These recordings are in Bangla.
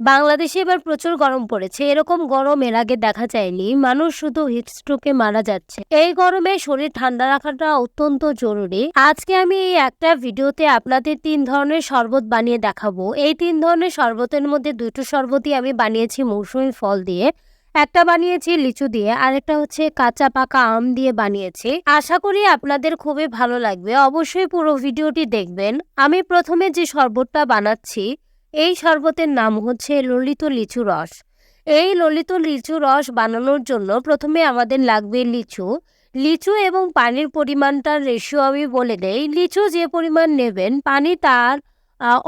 বাংলাদেশে এবার প্রচুর গরম পড়েছে। এরকম গরম এর আগে দেখা যায়নি। মানুষ শুধু হিটস্ট্রোকে মারা যাচ্ছে। এই গরমে শরীর ঠান্ডা রাখাটা অত্যন্ত জরুরি। আজকে আমি এই একটা ভিডিওতে আপনাদের তিন ধরনের শরবত বানিয়ে দেখাবো। এই তিন ধরনের শরবতের মধ্যে দুটো শরবতই আমি বানিয়েছি মৌসুমি ফল দিয়ে। একটা বানিয়েছি লিচু দিয়ে আরেকটা হচ্ছে কাঁচা পাকা আম দিয়ে বানিয়েছি। আশা করি আপনাদের খুবই ভালো লাগবে। অবশ্যই পুরো ভিডিওটি দেখবেন। আমি প্রথমে যে শরবতটা বানাচ্ছি এই শরবতের নাম হচ্ছে ললিত লিচু রস। এই ললিত লিচু রস বানানোর জন্য প্রথমে আমাদের লাগবে লিচু। লিচু এবং পানির পরিমাণটার রেশিও আমি বলে দেই। লিচু যে পরিমাণ নেবেন, পানি তার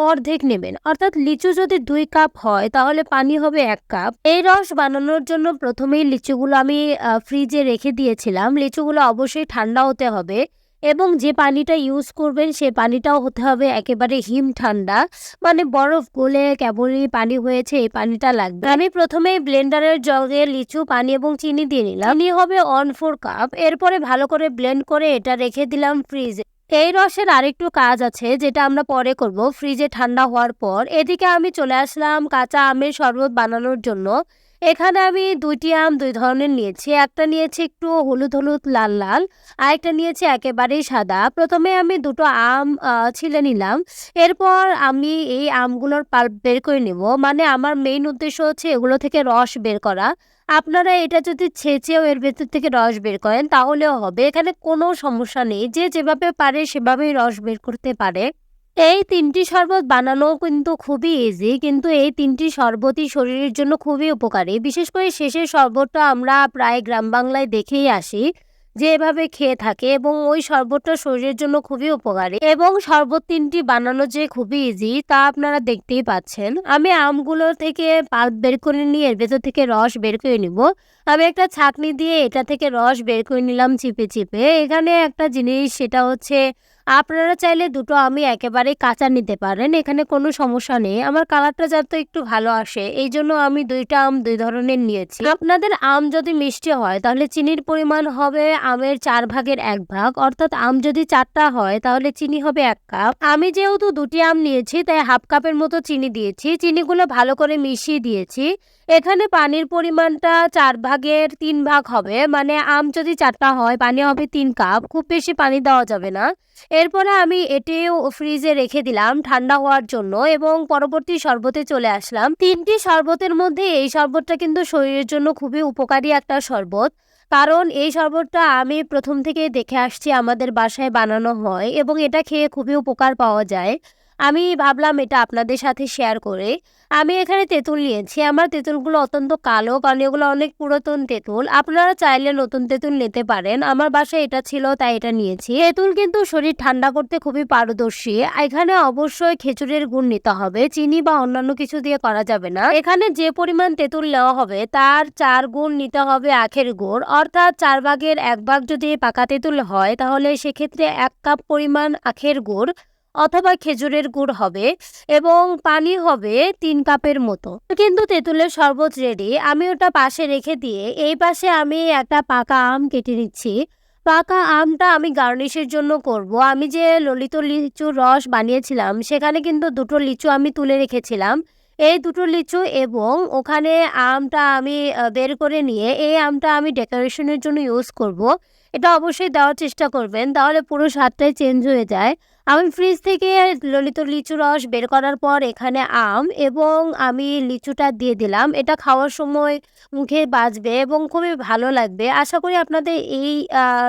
অর্ধেক নেবেন। অর্থাৎ লিচু যদি দুই কাপ হয়, তাহলে পানি হবে এক কাপ। এই রস বানানোর জন্য প্রথমেই লিচুগুলো আমি ফ্রিজে রেখে দিয়েছিলাম। লিচুগুলো অবশ্যই ঠান্ডা হতে হবে। এবং যে পানিটা ইউজ করবেন, সে পানিটাও হতে হবে একেবারে হিম ঠান্ডা। মানে বরফ গলে কেবলই পানি হয়েছে, এই পানিটা লাগবে। আমি প্রথমে ব্লেন্ডারের জগে লিচু, পানি এবং চিনি দিয়ে নিলাম। চিনি হবে অন ফোর কাপ এরপরে ভালো করে ব্লেন্ড করে এটা রেখে দিলাম ফ্রিজে এই রসের আরেকটু কাজ আছে, যেটা আমরা পরে করব। ফ্রিজে ঠান্ডা হওয়ার পর এদিকে আমি চলে আসলাম কাঁচা আমের শরবত বানানোর জন্য। এখানে আমি দুইটি আম দুই ধরনের নিয়েছি। একটা নিয়েছি একটু হলুদ হলুদ লাল লাল, আরেকটা নিয়েছি একেবারেই সাদা। প্রথমে আমি দুটো আম ছিলে নিলাম। এরপর আমি এই আমগুলোর পাল্প বের করে নেব। মানে আমার মেইন উদ্দেশ্য হচ্ছে এগুলো থেকে রস বের করা। আপনারা এটা যদি ছেঁচেও এর ভেতর থেকে রস বের করেন, তাহলেও হবে। এখানে কোনো সমস্যা নেই। যে যেভাবে পারে সেভাবেই রস বের করতে পারে। এই তিনটি শরবত বানানো কিন্তু খুবই ইজি কিন্তু এই তিনটি শরবতই শরীরের জন্য খুবই উপকারী। বিশেষ করে শেষের শরবতটা আমরা প্রায় গ্রাম বাংলায় দেখেই আসি যে এভাবে খেয়ে থাকে এবং ওই শরবতটা শরীরের জন্য খুবই উপকারী এবং শরবত তিনটি বানানো যে খুবই ইজি তা আপনারা দেখতেই পাচ্ছেন। আমি আমগুলো থেকে পাল্প বের করে নিয়ে এর ভেতর থেকে রস বের করে নিব। আমি একটা ছাঁকনি দিয়ে এটা থেকে রস বের করে নিলাম চিপে চিপে। এখানে একটা জিনিস, সেটা হচ্ছে আপনারা চাইলে দুটো আমি একেবারেই কাঁচা নিতে পারেন, এখানে কোনো সমস্যা নেই। আমার কালারটা যাতে একটু ভালো আসে, এই জন্য আমি দুইটা আম দুই ধরনের নিয়েছি। আপনাদের আম যদি মিষ্টি হয়, তাহলে চিনির পরিমাণ হবে আমের চার ভাগের এক ভাগ, অর্থাৎ আম যদি চারটা হয়, তাহলে চিনি হবে এক কাপ। আমি যেহেতু দুটি আম নিয়েছি, তাই হাফ কাপের মতো চিনি দিয়েছি। চিনিগুলো ভালো করে মিশিয়ে দিয়েছি। এখানে পানির পরিমাণটা চার ভাগের তিন ভাগ হবে মানে আম যদি চারটা হয়, পানি হবে তিন কাপ। খুব বেশি পানি দেওয়া যাবে না। এরপরে আমি এটিও ফ্রিজে রেখে দিলাম ঠান্ডা হওয়ার জন্য এবং পরবর্তী শরবতে চলে আসলাম। তিনটি শরবতের মধ্যে এই শরবতটা কিন্তু শরীরের জন্য খুবই উপকারী একটা শরবত। কারণ এই শরবতটা আমি প্রথম থেকে দেখে আসছি আমাদের বাসায় বানানো হয় এবং এটা খেয়ে খুবই উপকার পাওয়া যায়। আমি ভাবলাম এটা আপনাদের সাথে শেয়ার করে। আমি এখানে তেঁতুল নিয়েছি। আমার তেঁতুলগুলো অত্যন্ত কালো কারণ এগুলো অনেক পুরাতন তেঁতুল। আপনারা চাইলে নতুন তেঁতুল নিতে পারেন। আমার বাসায় এটা ছিল, তাই এটা নিয়েছি। তেঁতুল কিন্তু শরীর ঠান্ডা করতে খুবই পারদর্শী। এখানে অবশ্যই খেজুরের গুড় নিতে হবে। চিনি বা অন্যান্য কিছু দিয়ে করা যাবে না। এখানে যে পরিমাণ তেঁতুল নেওয়া হবে, তার চার গুণ নিতে হবে আখের গুড়। অর্থাৎ চার ভাগের এক ভাগ যদি পাকা তেঁতুল হয়, তাহলে সেক্ষেত্রে এক কাপ পরিমাণ আখের গুড় অথবা খেজুরের গুড় হবে এবং পানি হবে তিন কাপের মতো। কিন্তু তেঁতুলের শরবত রেডি আমি ওটা পাশে রেখে দিয়ে এই পাশে আমি একটা পাকা আম কেটে নিচ্ছি। পাকা আমটা আমি গার্নিশের জন্য করব। আমি যে ললিত লিচুর রস বানিয়েছিলাম, সেখানে কিন্তু দুটো লিচু আমি তুলে রেখেছিলাম। এই দুটো লিচু এবং ওখানে আমটা আমি বের করে নিয়ে এই আমটা আমি ডেকোরেশনের জন্য ইউজ করব। এটা অবশ্যই দেওয়ার চেষ্টা করবেন, তাহলে পুরো স্বাদটাই চেঞ্জ হয়ে যায়। আমি ফ্রিজ থেকে ললিত লিচু রস বের করার পর এখানে আম এবং আমি লিচুটা দিয়ে দিলাম। এটা খাওয়ার সময় মুখে বাজবে এবং খুবই ভালো লাগবে। আশা করি আপনাদের এই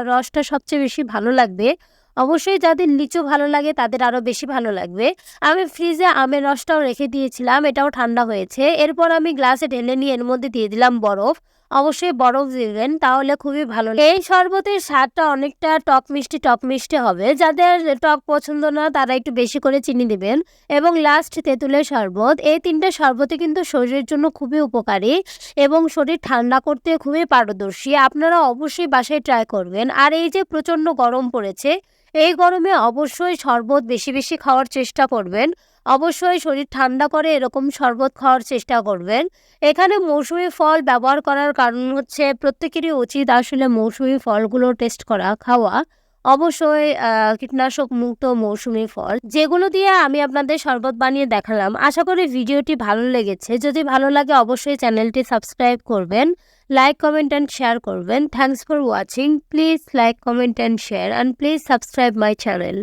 রসটা সবচেয়ে বেশি ভালো লাগবে। অবশ্যই যাদের লিচু ভালো লাগে তাদের আরও বেশি ভালো লাগবে। আমি ফ্রিজে আমের রসটাও রেখে দিয়েছিলাম, এটাও ঠান্ডা হয়েছে। এরপর আমি গ্লাসে ঢেলে নিয়ে এর মধ্যে দিয়ে দিলাম বরফ। অবশ্যই বরফ দিবেন, তাহলে খুবই ভালো এই শরবতের স্বাদটা অনেকটা টক মিষ্টি টক মিষ্টি হবে। যাদের টক পছন্দ না, তারা একটু বেশি করে চিনি দেবেন। এবং লাস্ট তেঁতুলের শরবত, এই তিনটে শরবতই কিন্তু শরীরের জন্য খুবই উপকারী এবং শরীর ঠান্ডা করতে খুবই পারদর্শী। আপনারা অবশ্যই বাসায় ট্রাই করবেন। আর এই যে প্রচণ্ড গরম পড়েছে, এই গরমে অবশ্যই শরবত বেশি বেশি খাওয়ার চেষ্টা করবেন। অবশ্যই শরীর ঠান্ডা করে এরকম শরবত খাওয়ার চেষ্টা করবেন। এখানে মৌসুমি ফল ব্যবহার করার কারণ হচ্ছে প্রত্যেকেরই উচিত আসলে মৌসুমি ফলগুলো টেস্ট করা, খাওয়া। অবশ্যই কীটনাশক মুক্ত মৌসুমী ফল। যেগুলো দিয়ে আমি আপনাদের শরবত বানিয়ে দেখালাম, আশা করি ভিডিওটি ভালো লেগেছে। যদি ভালো লাগে অবশ্যই চ্যানেলটি সাবস্ক্রাইব করবেন, লাইক, কমেন্ট অ্যান্ড শেয়ার করবেন। Thanks for watching please like comment and share and please subscribe my channel